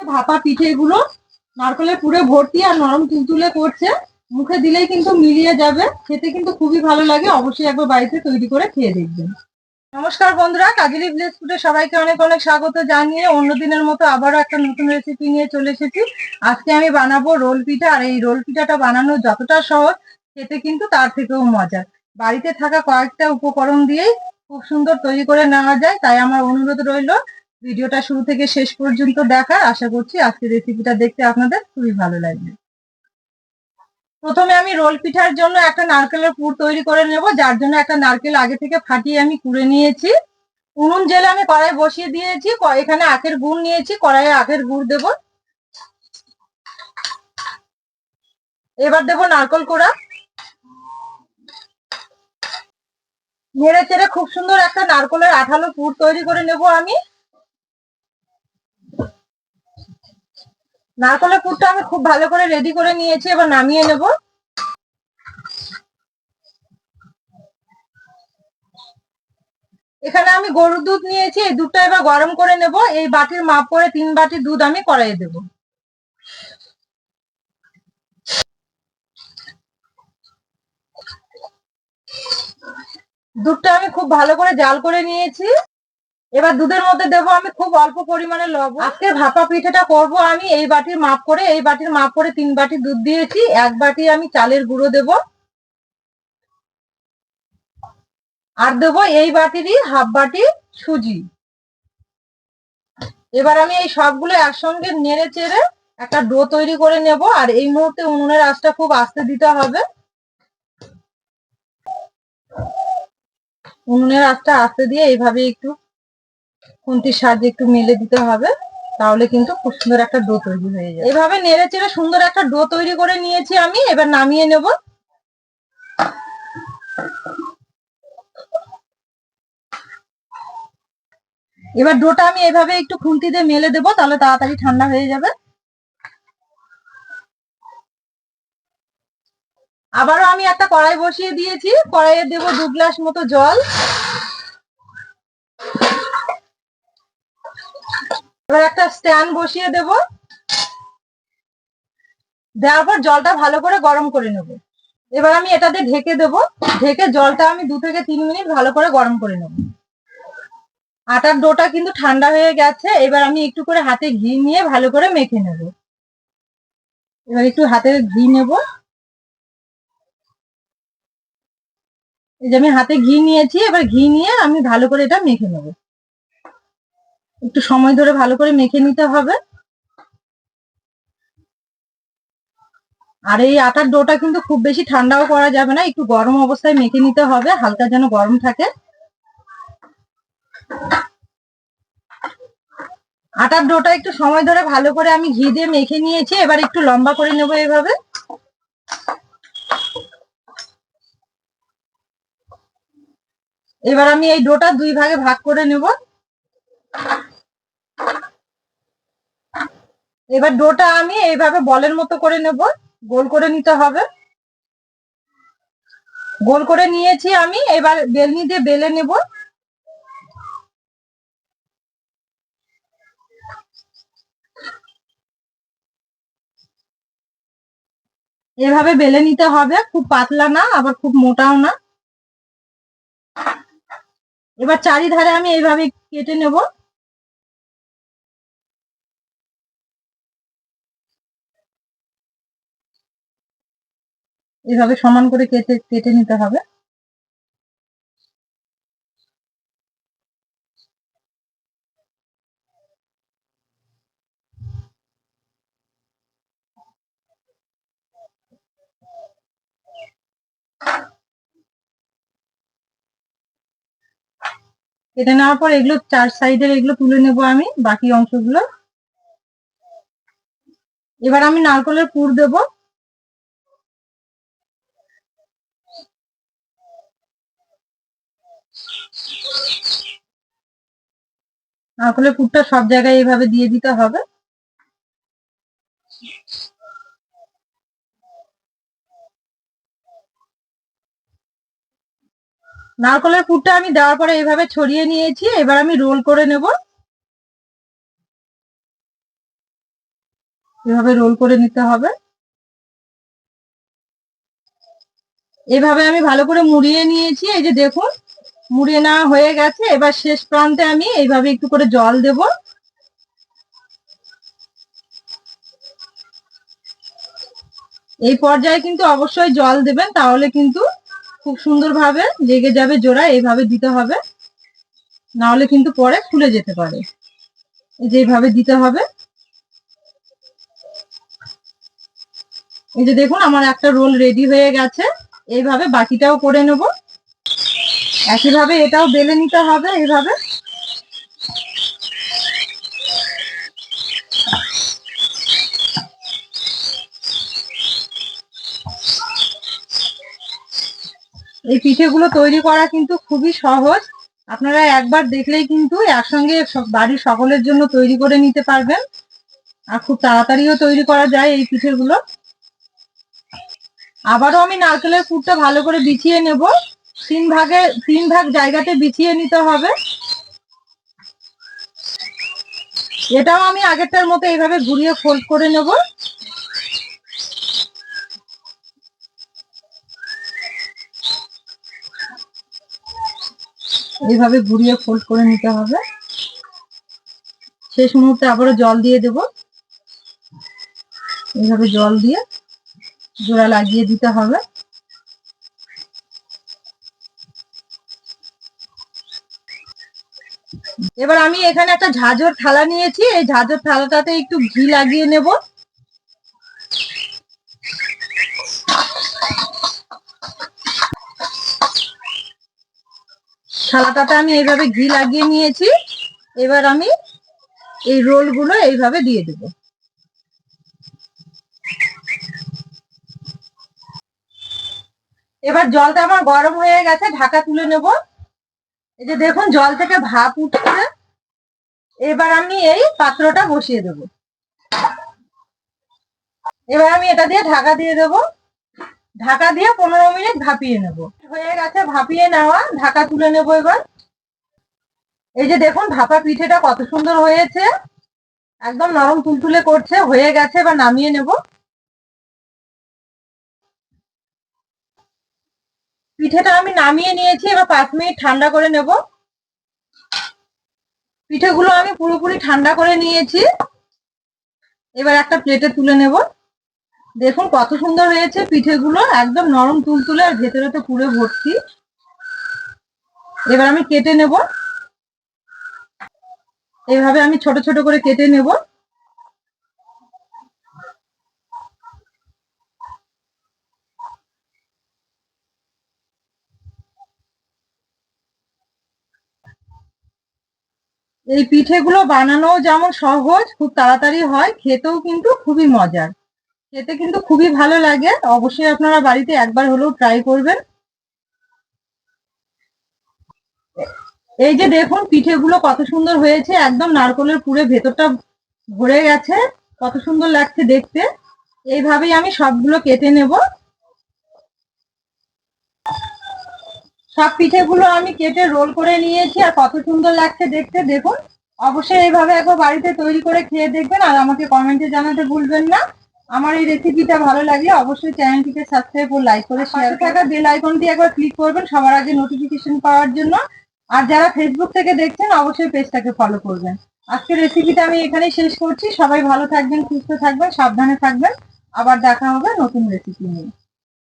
ভাপা পিঠেগুলো নারকেলের পুরে ভর্তি আর নরম তুলতুলে করছে। মুখে দিলেই কিন্তু মিলিয়ে যাবে। খেতে কিন্তু খুবই ভালো লাগে। অবশ্যই একবার বাড়িতে তৈরি করে খেয়ে দেখবেন। নমস্কার বন্ধুরা, কাজলি ভিলেজ ফুডে সবাইকে অনেক অনেক স্বাগত জানিয়ে অন্য দিনের মতো আবারও একটা নতুন রেসিপি নিয়ে চলে এসেছি। আজকে আমি বানাবো রোল পিঠা আর এই রোল পিঠাটা বানানো যতটা সহজ, খেতে কিন্তু তার থেকেও মজা বাড়িতে থাকা কয়েকটা উপকরণ দিয়েই খুব সুন্দর তৈরি করে নেওয়া যায়। তাই আমার অনুরোধ রইল ভিডিওটা শুরু থেকে শেষ পর্যন্ত দেখার আশা করছি আজকের রেসিপিটা দেখতে আপনাদের খুবই ভালো লাগবে। প্রথমে আমি রোল পিঠার জন্য একটা নারকেলের পুর তৈরি করে নেব, যার জন্য একটা নারকেল আগে থেকে ফাটিয়ে আমি কুড়ে নিয়েছি। উনুন জেলে আমি কড়াই বসিয়ে দিয়েছি এখানে আখের গুড় নিয়েছি, কড়াইয়ে আখের গুড় দেব। এবার দেব নারকল কোড়া। নেড়ে চেড়ে খুব সুন্দর একটা নারকলের আঠালো পুর তৈরি করে নেব আমি। নারকলের পুরটা আমি খুব ভালো করে রেডি করে নিয়েছি, এবার নামিয়ে নেব। এখানে আমি গরুর দুধ নিয়েছি, এই দুধটা এবার গরম করে নেব। এই বাটির মাপ করে তিন বাটি দুধ আমি কড়াইয়ে দেব। দুধটা আমি খুব ভালো করে জাল করে নিয়েছি। এবার দুধের মধ্যে দেবো আমি খুব অল্প পরিমাণে লবণ। আজকে ভাপা পিঠাটা করব আমি, এই বাটির মাপ করে, এই বাটির মাপ করে তিন বাটি দুধ দিয়েছি, এক বাটি আমি চালের গুঁড়ো দেব। আর দেবো এই বাটিরই হাফ বাটি সুজি। এবার আমি এই সবগুলো একসঙ্গে নেড়ে চেড়ে একটা ডো তৈরি করে নেব, আর এই মুহূর্তে উনুনের আঁচটা খুব আস্তে দিতে হবে। উনুনের আঁচটা আস্তে দিয়ে এইভাবে একটু খুন্তির সাহায্যে একটু মেলে দিতে হবে, তাহলে কিন্তু খুব সুন্দর একটা ডো তৈরি হয়ে যাবে। এভাবে নেড়ে চেড়ে সুন্দর একটা ডো তৈরি করে নিয়েছি আমি, এবার নামিয়ে নেব। এবার ডোটা আমি এভাবে একটু খুন্তি দিয়ে মেলে দেবো, তাহলে তাড়াতাড়ি ঠান্ডা হয়ে যাবে। আবারও আমি একটা কড়াই বসিয়ে দিয়েছি, কড়াইয়ে দেবো দু গ্লাস মতো জল। এবার একটা স্ট্যান্ড বসিয়ে দেব। দেওয়ার পর জলটা ভালো করে গরম করে নেব। এবার আমি এটাতে ঢেকে দেব। ঢেকে জলটা আমি দু থেকে তিন মিনিট ভালো করে গরম করে নেব। আটার ডোটা কিন্তু ঠান্ডা হয়ে গেছে। এবার আমি একটু করে হাতে ঘি নিয়ে ভালো করে মেখে নেব। এবার একটু হাতে ঘি নেব। এই যে আমি হাতে ঘি নিয়েছি। এবার ঘি নিয়ে আমি ভালো করে এটা মেখে নেব। একটু সময় ধরে ভালো করে মেখে নিতে হবে। আর এই আটার ডোটা কিন্তু খুব বেশি ঠান্ডাও করা যাবে না, একটু গরম অবস্থায় মেখে নিতে হবে, হালকা যেন গরম থাকে। আটার ডোটা একটু সময় ধরে ভালো করে আমি ঘি দিয়ে মেখে নিয়েছি, এবার একটু লম্বা করে নেব এভাবে। এবার আমি এই ডোটা দুই ভাগে ভাগ করে নেব। এবার ডোটা আমি এইভাবে বলের মতো করে নেব। গোল করে নিতে হবে। গোল করে নিয়েছি আমি, এবার বেলনি দিয়ে বেলে নেব। এভাবে বেলে নিতে হবে, খুব পাতলা না, আবার খুব মোটাও না। এবার চারিধারে আমি এইভাবে কেটে নেব। এভাবে সমান করে কেটে কেটে নিতে হবে। কেটে নেওয়ার পর এগুলো চার সাইডের এগুলো তুলে নেব আমি, বাকি অংশগুলো। এবার আমি নারকলের পুর দেব। নারকলের পুরটা সব জায়গায় এইভাবে দিয়ে দিতে হবে। নারকলের পুরটা আমি দেওয়ার পরে এইভাবে ছড়িয়ে নিয়েছি, এবার আমি রোল করে নেব। এভাবে রোল করে নিতে হবে। এভাবে আমি ভালো করে মুড়িয়ে নিয়েছি, এই যে দেখুন। মুড়িয়ে নেওয়া হয়ে গেছে। এবার শেষ প্রান্তে আমি এইভাবে একটু করে জল দেব। এই পর্যায়ে কিন্তু অবশ্যই জল দেবেন, তাহলে কিন্তু খুব সুন্দরভাবে লেগে যাবে জোড়া, এইভাবে দিতে হবে। না হলে কিন্তু পরে ফুলে যেতে পারে। এই যে এইভাবে দিতে হবে। এই যে দেখুন, আমার একটা রোল রেডি হয়ে গেছে। এইভাবে বাকিটাও করে নেব। একইভাবে এটাও বেলে নিতে হবে, এইভাবে। এই পিঠেগুলো তৈরি করা কিন্তু খুবই সহজ। আপনারা একবার দেখলেই কিন্তু একসঙ্গে বাড়ির সকলের জন্য তৈরি করে নিতে পারবেন। আর খুব তাড়াতাড়িও তৈরি করা যায় এই পিঠেগুলো। আবারও আমি নারকেলের পুরটা ভালো করে বিছিয়ে নেব। তিন ভাগে, তিন ভাগ জায়গাতে বিছিয়ে নিতে হবে। এটাও আমি আগেরটার মতো এইভাবে ঘুরিয়ে ফোল্ড করে নেব। এইভাবে ঘুরিয়ে ফোল্ড করে নিতে হবে। শেষ মুহূর্তে আবারও জল দিয়ে দেব। এইভাবে জল দিয়ে, জোড়া লাগিয়ে দিতে হবে। এবার আমি এখানে একটা ঝাঁঝর থালা নিয়েছি, এই ঝাঁঝর থালাটাতে একটু ঘি লাগিয়ে নেব। থালাটাতে আমি এইভাবে ঘি লাগিয়ে নিয়েছি, এবার আমি এই রোলগুলো এইভাবে দিয়ে দেবো। এবার জলটা আমার গরম হয়ে গেছে, ঢাকা তুলে নেব। এই যে দেখুন, জল থেকে ভাপ উঠছে। এবার আমি এই পাত্রটা বসিয়ে দেব। এবার আমি এটা দিয়ে ঢাকা দিয়ে দেব। ঢাকা দিয়ে পনেরো মিনিট ভাপিয়ে নেব। হয়ে গেছে ভাপিয়ে নেওয়া। ঢাকা তুলে নেব এবার। এই যে দেখুন, ভাপা পিঠেটা কত সুন্দর হয়েছে। একদম নরম তুলতুলে করছে। হয়ে গেছে, এবার নামিয়ে নেব। পিঠেটা আমি নামিয়ে নিয়েছি, এবার পাঁচ মিনিট ঠান্ডা করে নেব। পিঠেগুলো আমি পুরোপুরি ঠান্ডা করে নিয়েছি। এবার একটা প্লেটে তুলে নেব। দেখুন কত সুন্দর হয়েছে পিঠেগুলো, একদম নরম তুলতুলে আর ভেতরে তো পুরো ভর্তি। এবার আমি কেটে নেব। এভাবে আমি ছোট ছোট করে কেটে নেব। এই পিঠেগুলো বানানো যেমন সহজ, খুব তাড়াতাড়ি হয়, খেতেও কিন্তু খুবই মজার। খেতে কিন্তু খুবই ভালো লাগে, অবশ্যই আপনারা বাড়িতে একবার হলেও ট্রাই করবেন। এই যে দেখুন পিঠেগুলো কত সুন্দর হয়েছে, একদম নারকলের পুরে ভেতরটা ভরে গেছে, কত সুন্দর লাগছে দেখতে। এইভাবেই আমি সবগুলো কেটে নেব। সব পিঠেগুলো আমি কেটে রোল করে নিয়েছি আর কত সুন্দর লাগছে দেখতে। দেখুন অবশ্যই এইভাবে একবার বাড়িতে তৈরি করে খেয়ে দেখবেন আর আমাকে কমেন্টে জানাতে ভুলবেন না। আমার এই রেসিপিটা ভালো লাগলে অবশ্যই চ্যানেলটিকে সাবস্ক্রাইব ও লাইক করে শেয়ার থাকা বেল আইকনটি একবার ক্লিক করবেন সবার আগে নোটিফিকেশন পাওয়ার জন্য। আর যারা ফেসবুক থেকে দেখছেন অবশ্যই পেজটাকে ফলো করবেন। আজকের রেসিপিটা আমি এখানেই শেষ করছি। সবাই ভালো থাকবেন সুস্থ থাকবেন সাবধানে থাকবেন। আবার দেখা হবে নতুন রেসিপি নিয়ে।